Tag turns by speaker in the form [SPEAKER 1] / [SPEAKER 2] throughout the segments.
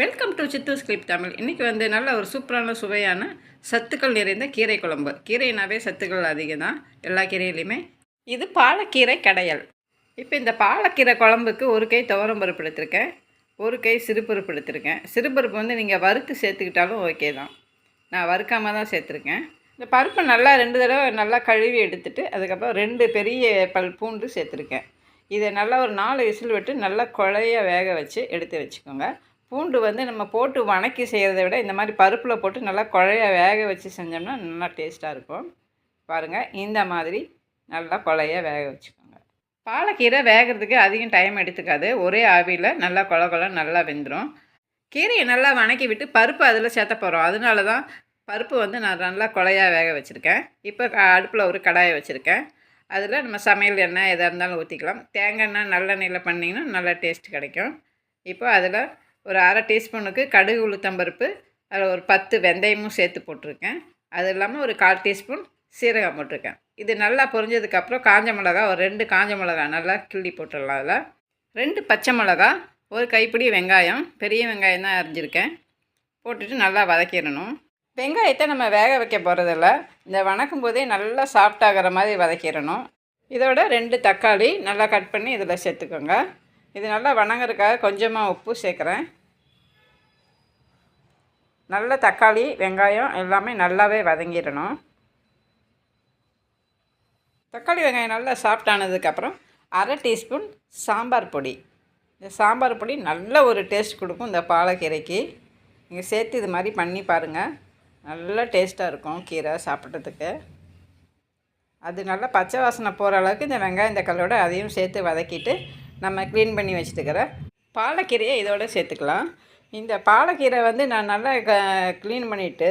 [SPEAKER 1] Welcome to Chithu's clip Tamil இன்றைக்கி வந்து நல்ல ஒரு சூப்பரான சுவையான சத்துக்கள் நிறைந்த கீரை குழம்பு. கீரைனாவே சத்துக்கள் அதிகம் தான் எல்லா கீரையிலையுமே இது பாலக்கீரை கடையல். இப்போ இந்த பாலக்கீரை குழம்புக்கு ஒரு கை துவரம் பருப்பு எடுத்திருக்கேன். ஒரு கை சிறுபருப்பு எடுத்திருக்கேன். சிறுபருப்பு வந்து நீங்கள் வறுத்து சேர்த்துக்கிட்டாலும் ஓகே தான். நான் வறுக்காமல் தான் சேர்த்துருக்கேன். இந்த பருப்பை நல்லா ரெண்டு தடவை நல்லா கழுவி எடுத்துட்டு அதுக்கப்புறம் ரெண்டு பெரிய பல் பூண்டு சேர்த்துருக்கேன். இதை நல்லா ஒரு நாலு விசில் விட்டு நல்லா குழைய வேக வச்சு எடுத்து வச்சுக்கோங்க. பூண்டு வந்து நம்ம போட்டு வணக்கி செய்கிறத விட இந்த மாதிரி பருப்பில் போட்டு நல்லா குழைய வேக வச்சு செஞ்சோம்னா நல்லா டேஸ்ட்டாக இருக்கும். பாருங்கள் இந்த மாதிரி நல்லா குழைய வேக வச்சுக்கோங்க. பாலக்கீரை வேகிறதுக்கு அதிகம் டைம் எடுத்துக்காது. ஒரே ஆவியில் நல்லா கொல கொல நல்லா வெந்துடும் கீரையை நல்லா வணக்கி விட்டு பருப்பு அதில் சேர்த்த போகிறோம் அதனால தான் பருப்பு வந்து நான் நல்லா கொலையாக வேக வச்சுருக்கேன். இப்போ அடுப்பில் ஒரு கடாயை வச்சுருக்கேன். அதில் நம்ம சமையல் எண்ணெய் எதாக இருந்தாலும் ஊற்றிக்கலாம் தேங்காய் எண்ணெய் நல்லெண்ணெயில் பண்ணிங்கன்னா நல்லா டேஸ்ட் கிடைக்கும். இப்போ அதில் ஒரு அரை டீஸ்பூனுக்கு கடுகு உளுத்தம்பருப்பு அதில் ஒரு பத்து வெந்தயமும் சேர்த்து போட்டிருக்கேன். அது இல்லாமல் ஒரு கால் டீஸ்பூன் சீரகம் போட்டிருக்கேன். இது நல்லா பொரிஞ்சதுக்கப்புறம் காஞ்ச மிளகா ஒரு ரெண்டு காஞ்ச மிளகா நல்லா கிள்ளி போட்டுடலாம் அதில். ரெண்டு பச்சை மிளகா ஒரு கைப்பிடி வெங்காயம் பெரிய வெங்காயம் தான் அரிஞ்சிருக்கேன். போட்டுட்டு நல்லா வதக்கிடணும். வெங்காயத்தை நம்ம வேக வைக்க போகிறதில்ல இந்த வணக்கும் போதே நல்லா சாஃப்டாகிற மாதிரி வதக்கிடணும். இதோட ரெண்டு தக்காளி நல்லா கட் பண்ணி இதில் சேர்த்துக்கோங்க. இது நல்லா வணங்குறதுக்காக கொஞ்சமாக உப்பு சேர்க்குறேன். நல்ல தக்காளி வெங்காயம் எல்லாமே நல்லாவே வதங்கிடணும். தக்காளி வெங்காயம் நல்லா சாப்பிட்டானதுக்கப்புறம் அரை டீஸ்பூன் சாம்பார் பொடி. இந்த சாம்பார் பொடி நல்ல ஒரு டேஸ்ட் கொடுக்கும் இந்த பாலக்கீரைக்கு. நீங்கள் சேர்த்து இது மாதிரி பண்ணி பாருங்கள் நல்லா டேஸ்ட்டாக இருக்கும் கீரை சாப்பிட்றதுக்கு. அது நல்லா பச்சை வாசனை போகிற அளவுக்கு இந்த வெங்காயம் தக்காளியோட அதையும் சேர்த்து வதக்கிட்டு நம்ம க்ளீன் பண்ணி வச்சுட்டுக்கிற பாலக்கீரையை இதோடு சேர்த்துக்கலாம். இந்த பாலக்கீரை வந்து நான் நல்லா க க்ளீன் பண்ணிவிட்டு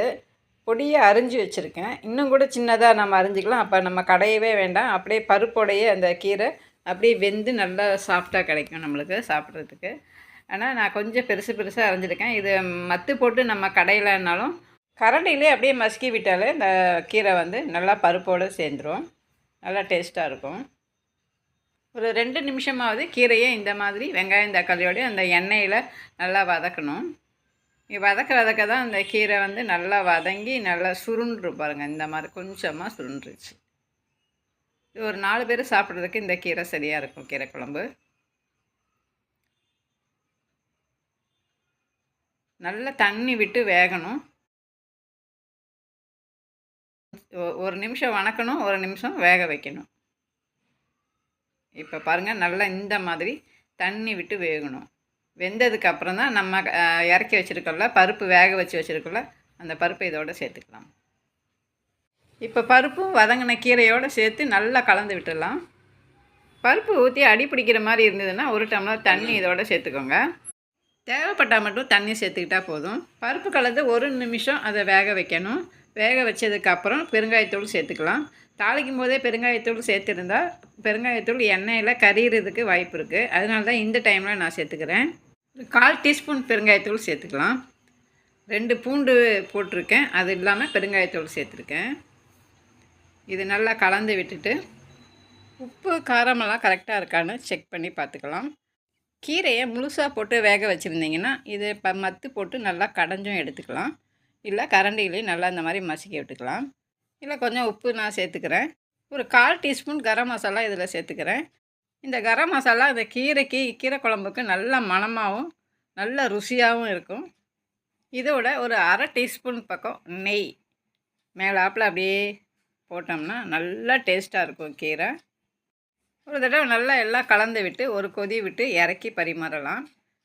[SPEAKER 1] பொடியை அரிஞ்சு வச்சுருக்கேன். இன்னும் கூட சின்னதாக நம்ம அரிஞ்சிக்கலாம். அப்போ நம்ம கடையவே வேண்டாம். அப்படியே பருப்போடையே அந்த கீரை அப்படியே வெந்து நல்லா சாஃப்டாக கிடைக்கும் நம்மளுக்கு சாப்பிட்றதுக்கு. ஆனால் நான் கொஞ்சம் பெருசு பெருசாக அரைஞ்சிருக்கேன். இது மத்து போட்டு நம்ம கடையிலனாலும் கரண்டிலே அப்படியே மசுக்கி விட்டாலே இந்த கீரை வந்து நல்லா பருப்போடு சேர்ந்துடும் நல்லா டேஸ்ட்டாக இருக்கும். ஒரு ரெண்டு நிமிஷமாவது கீரையை இந்த மாதிரி வெங்காயம் தக்காளியோடய அந்த எண்ணெயில் நல்லா வதக்கணும். வதக்க வதக்க தான் அந்த கீரை வந்து நல்லா வதங்கி நல்லா சுருண்டு பாருங்கள் இந்த மாதிரி கொஞ்சமாக சுருண்டுருச்சு. இது ஒரு நாலு பேர் சாப்பிட்றதுக்கு இந்த கீரை சரியாக இருக்கும் கீரை குழம்பு. நல்லா தண்ணி விட்டு வேகணும். ஒரு நிமிஷம் வணக்கணும் ஒரு நிமிஷம் வேக வைக்கணும். இப்போ பாருங்கள் நல்லா இந்த மாதிரி தண்ணி விட்டு வேகணும். வெந்ததுக்கு அப்புறம் தான் நம்ம இறக்கி வச்சுருக்கோம்ல பருப்பு வேக வச்சு வச்சுருக்கோம்ல அந்த பருப்பை இதோடு சேர்த்துக்கலாம். இப்போ பருப்பும் வதங்கின கீரையோடு சேர்த்து நல்லா கலந்து விட்டுடலாம். பருப்பு ஊற்றி அடி பிடிக்கிற மாதிரி இருந்ததுன்னா ஒரு டம்ளர் தண்ணி இதோடு சேர்த்துக்கோங்க. தேவைப்பட்டால் மட்டும் தண்ணி சேர்த்துக்கிட்டால் போதும். பருப்பு கலந்து ஒரு நிமிஷம் அதை வேக வைக்கணும். வேக வச்சதுக்கப்புறம் பெருங்காயத்தூள் சேர்த்துக்கலாம். தாளிக்கும் போதே பெருங்காயத்தூள் சேர்த்துருந்தா பெருங்காயத்தூள் எண்ணெயில் கறியறதுக்கு வாய்ப்பு இருக்குது அதனால தான் இந்த டைமில் நான் சேர்த்துக்கிறேன். ஒரு கால் டீஸ்பூன் பெருங்காயத்தூள் சேர்த்துக்கலாம். ரெண்டு பூண்டு போட்டிருக்கேன். அது இல்லாமல் பெருங்காயத்தூள் சேர்த்துருக்கேன். இது நல்லா கலந்து விட்டுட்டு உப்பு காரமெல்லாம் கரெக்டாக இருக்கான்னு செக் பண்ணி பார்த்துக்கலாம். கீரையை முழுசாக போட்டு வேக வச்சுருந்தீங்கன்னா இது இப்போ மத்து போட்டு நல்லா கடைஞ்சும் எடுத்துக்கலாம். இல்லை கரண்டிலையும் நல்லா இந்த மாதிரி மசிக்க விட்டுக்கலாம். இல்லை கொஞ்சம் உப்பு நான் சேர்த்துக்கிறேன். ஒரு கால் டீஸ்பூன் கரம் மசாலா இதில் சேர்த்துக்கிறேன். இந்த கரம் மசாலா இந்த கீரைக்கு கீரை குழம்புக்கு நல்ல மணமாகவும் நல்ல ருசியாகவும் இருக்கும். இதோட ஒரு அரை டீஸ்பூன் பக்கம் நெய். மேலாப்பில் அப்படியே போட்டோம்னா நல்லா டேஸ்ட்டாக இருக்கும் கீரை. ஒரு தடவை நல்லா எல்லாம் கலந்து விட்டு ஒரு கொதி விட்டு இறக்கி பரிமாறலாம்.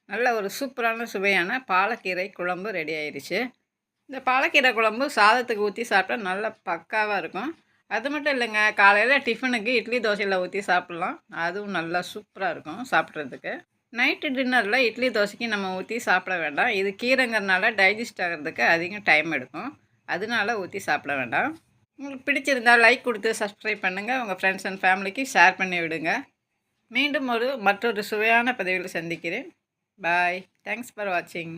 [SPEAKER 1] நல்ல ஒரு சூப்பரான சுவையான பாலக்கீரை குழம்பு ரெடி ஆயிடுச்சு இந்த பாலக்கீரை குழம்பு சாதத்துக்கு ஊற்றி சாப்பிட்டா நல்லா பக்காவாக இருக்கும். அது மட்டும் இல்லைங்க காலையில் டிஃபனுக்கு இட்லி தோசையில் ஊற்றி சாப்பிட்லாம். அதுவும் நல்லா சூப்பராக இருக்கும் சாப்பிட்றதுக்கு. நைட்டு டின்னரில் இட்லி தோசைக்கு நம்ம ஊற்றி சாப்பிட வேண்டாம். இது கீரைங்கிறனால டைஜஸ்ட் ஆகிறதுக்கு அதிகம் டைம் எடுக்கும். அதனால ஊற்றி சாப்பிட வேண்டாம். உங்களுக்கு பிடிச்சிருந்தால் லைக் கொடுத்து சப்ஸ்கிரைப் பண்ணுங்கள் உங்கள் ஃப்ரெண்ட்ஸ் அண்ட் ஃபேமிலிக்கு ஷேர் பண்ணி விடுங்க. மீண்டும் ஒரு மற்றொரு சுவையான பதவியில் சந்திக்கிறேன். பாய் தேங்க்ஸ் ஃபார் வாட்சிங்